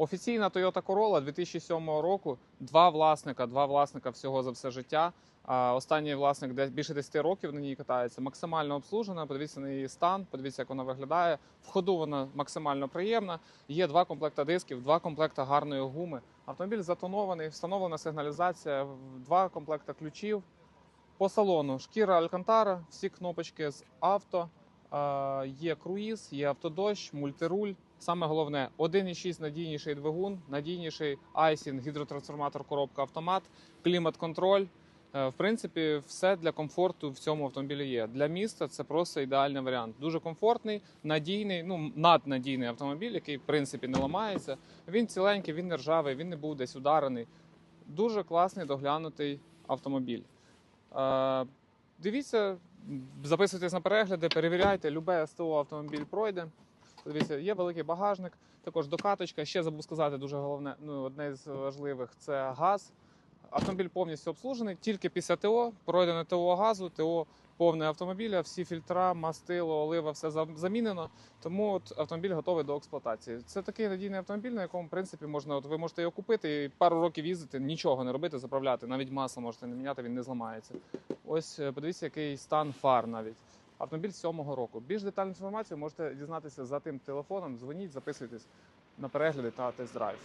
Офіційна Toyota Corolla 2007 року. Два власника, два власника всього за все життя. Останній власник де більше 10 років на ній катається. Максимально обслужена. Подивіться на її стан, подивіться, як вона виглядає. В ходу вона максимально приємна. Є два комплекта дисків, два комплекта гарної гуми. Автомобіль затонований, встановлена сигналізація, два комплекта ключів. По салону шкіра Алькантара, всі кнопочки з авто. Є круїз, є автодощ, мультируль. Саме головне 1,6 надійніший двигун, надійніший айсінг, гідротрансформатор, коробка автомат, клімат-контроль. Е, В принципі, все для комфорту в цьому автомобілі є. Для міста це просто ідеальний варіант. Дуже комфортний, надійний, ну наднадійний автомобіль, який в принципі не ламається. Він ціленький, він не ржавий, він не був десь ударений. Дуже класний доглянутий автомобіль. Е, Дивіться, записуйтесь на перегляди, перевіряйте, любе СТО автомобіль пройде. Дивіться, є великий багажник, також докаточка. Ще забув сказати, дуже головне, ну одне з важливих це газ. Автомобіль повністю обслужений, тільки після ТО, пройдено ТО газу, ТО повне автомобіля, всі фільтра, мастило, олива, все замінено. Тому от автомобіль готовий до експлуатації. Це такий надійний автомобіль, на якому в принципі можна, от ви можете його купити і пару років їздити, нічого не робити, заправляти. Навіть масло можете не міняти, він не зламається. Ось е, подивіться, який стан фар навіть. Автомобіль сьомого року. Більш детальну інформацію можете дізнатися за тим телефоном. Дзвоніть, записуйтесь на перегляди та тест-драйв.